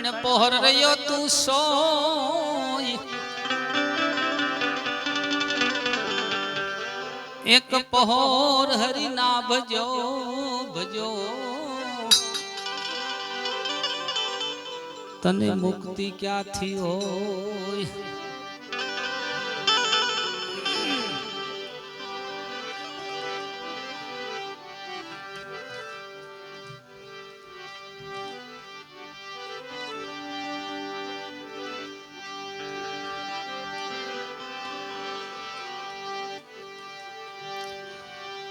તણ પોહર રહ્યો તું સો એક પહોર હરિના ભજો ભજો. તને મુક્તિ ક્યાંથી હોય?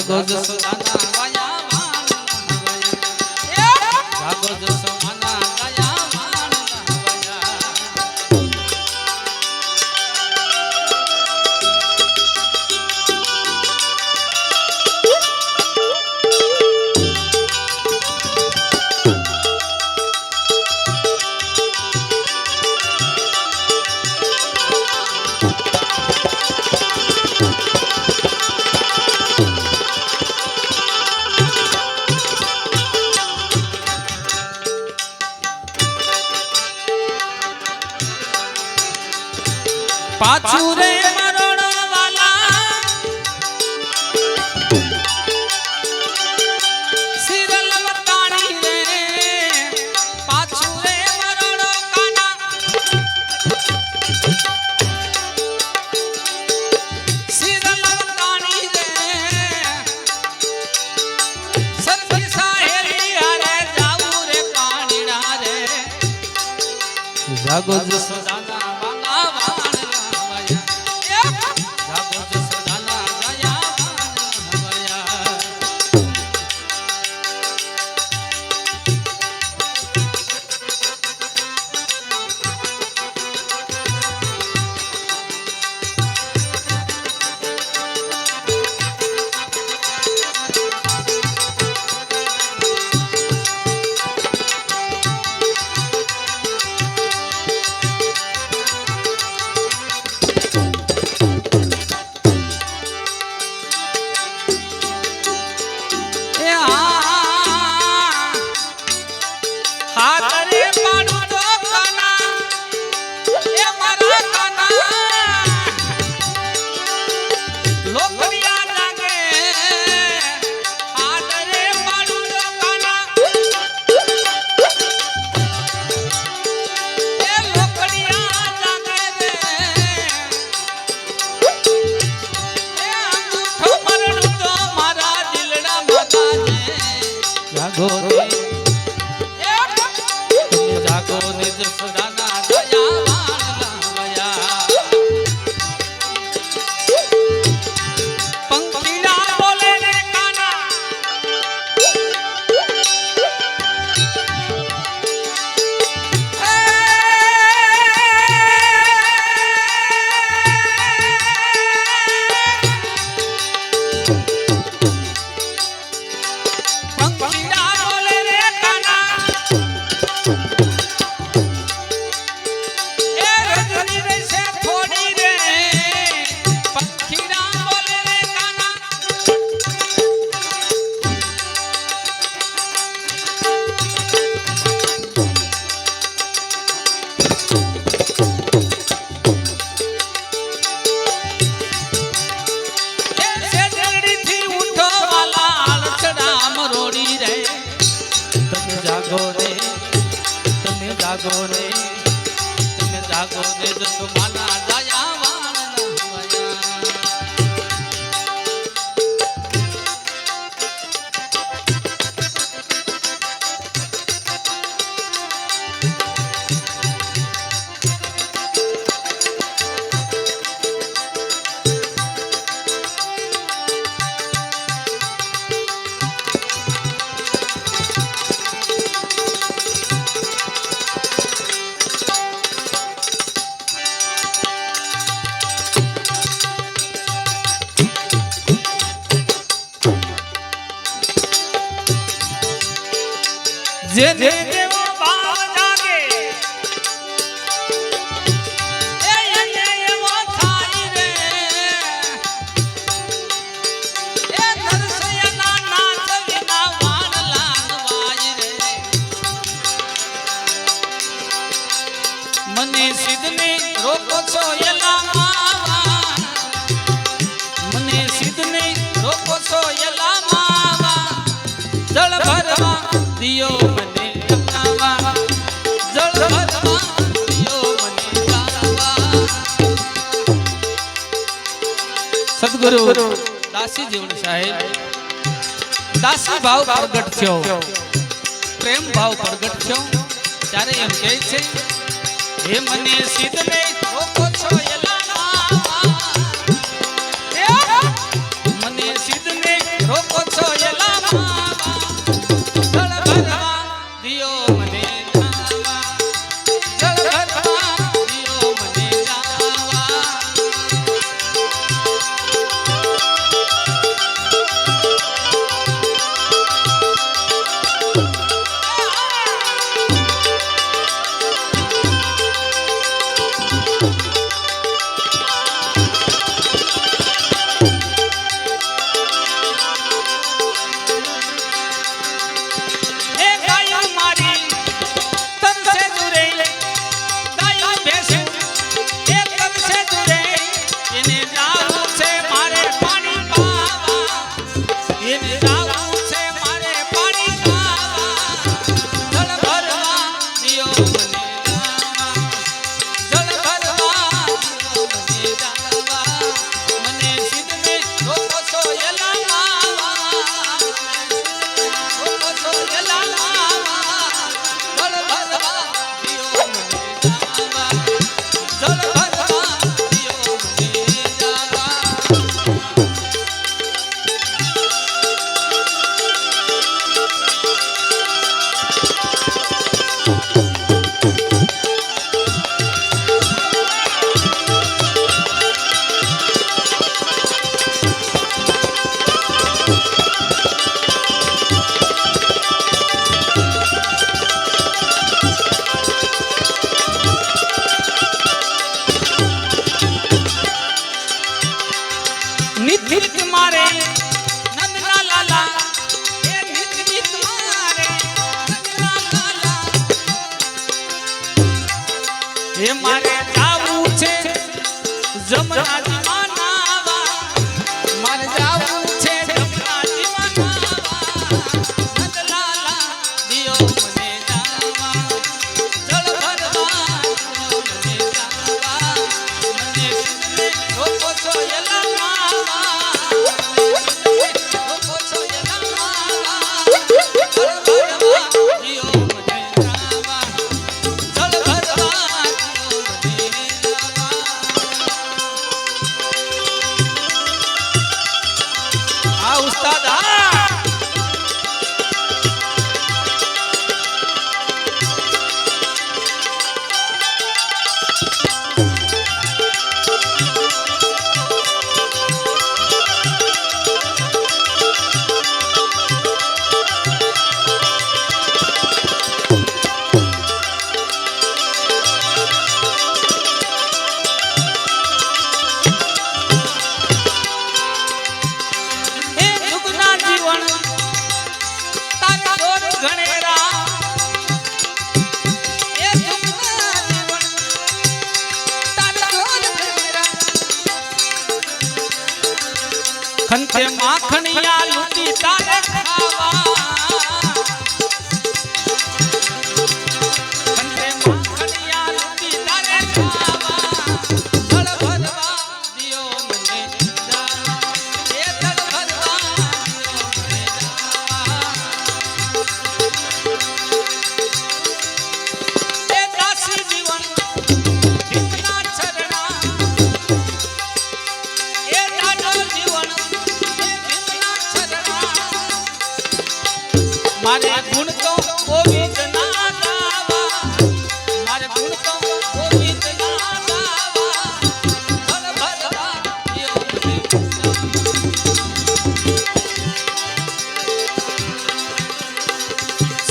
কাগজ সোনা Lagos do જાગો રે તમે જાગો રે જો તમારે જેને સદગુરુ દાસી જીવન સાહેબ, દાસી ભાવ પ્રગટ થયો. પ્રેમ ભાવ પ્રગટ થયો. ત્યારે એમ કહે છે, હે મને સિદ્ધ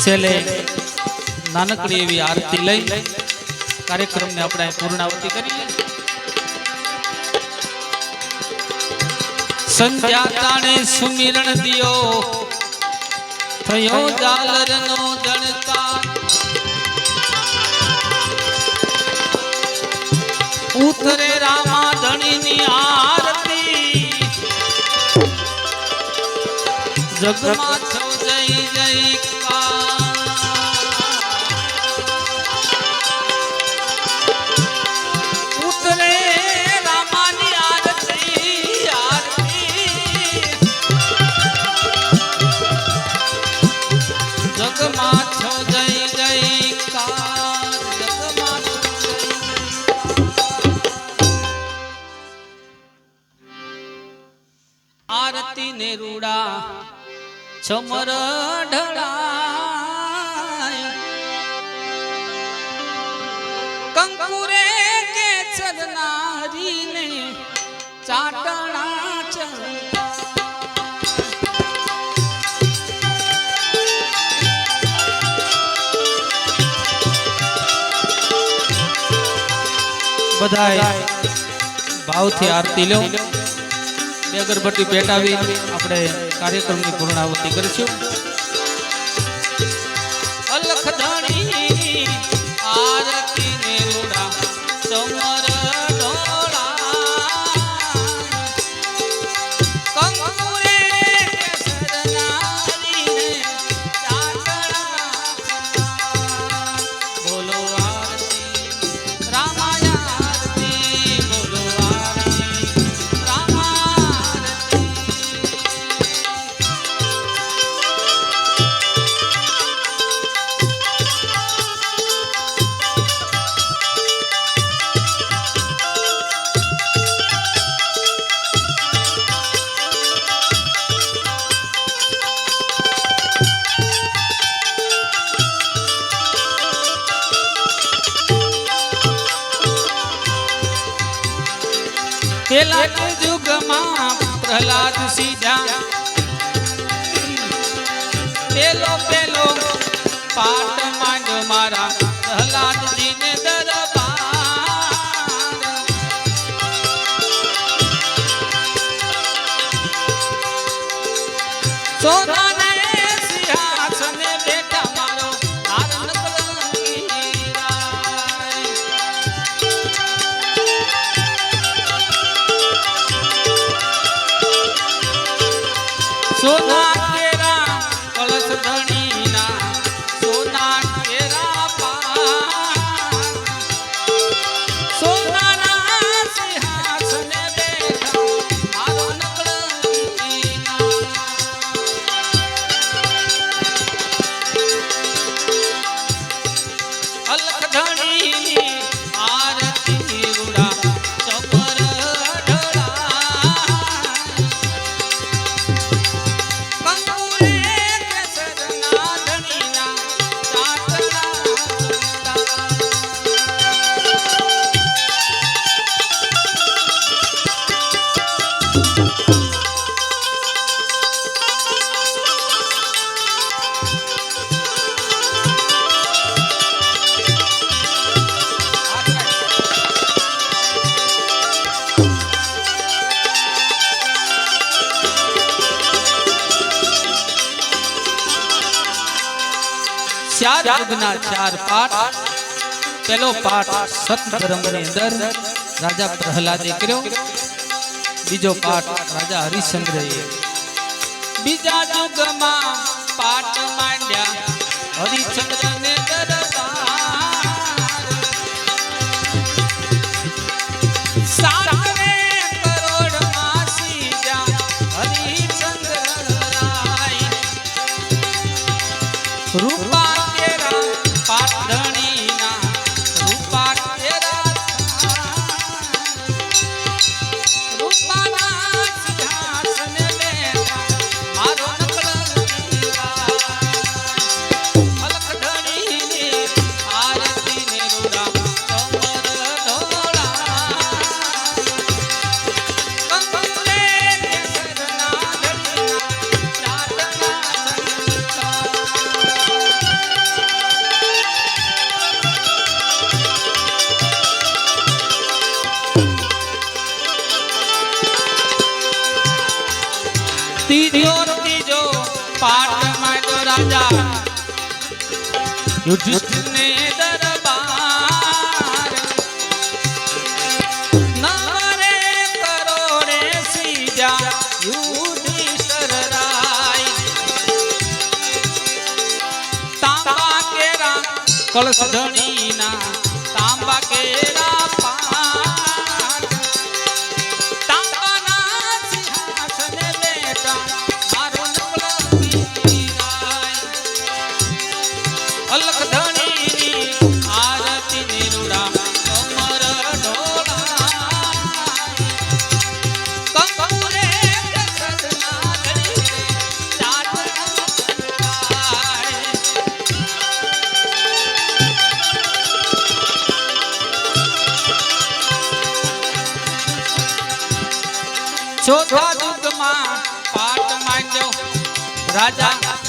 છેલ્લે નાનકડી એવી આરતી લઈ કાર્યક્રમને આપણે પૂર્ણાવતી કરીએ. સંધ્યા તાણે સુમિરણ દિયો, થયો જાલરનો જણતા ઉતરે રામા ધણીની આરતી. જગમાં છો જય જયકાર છમર ઢળાય. કંકુરે કે ચરનારી ને ચાટણા ચંપા બધાય ભાવથી આરતી લો બે અગરબત્તી પેટાવી. આપણે કાર્યક્રમની પૂર્ણાવૃત્તિ કરીશું. પેલા યુગમાં પ્રહલાદ સીધા. પેલો પેલો પાઠ માંડ્યો મારા પ્રહલાદજીને દરબાર. સોનાને સોના યુગના ચાર પાઠ. પેલો પાઠ સતધર્મની અંદર રાજા પ્રહલાદે કર્યો. બીજો પાઠ રાજા હરિશ્ચંદ્રએ બીજા યુગમાં પાઠ માંડ્યા. હરિશ્ચંદ્રને દરબાર યુધિષ્ઠિરને દરબાર નારે કરો રે સીજા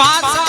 पाच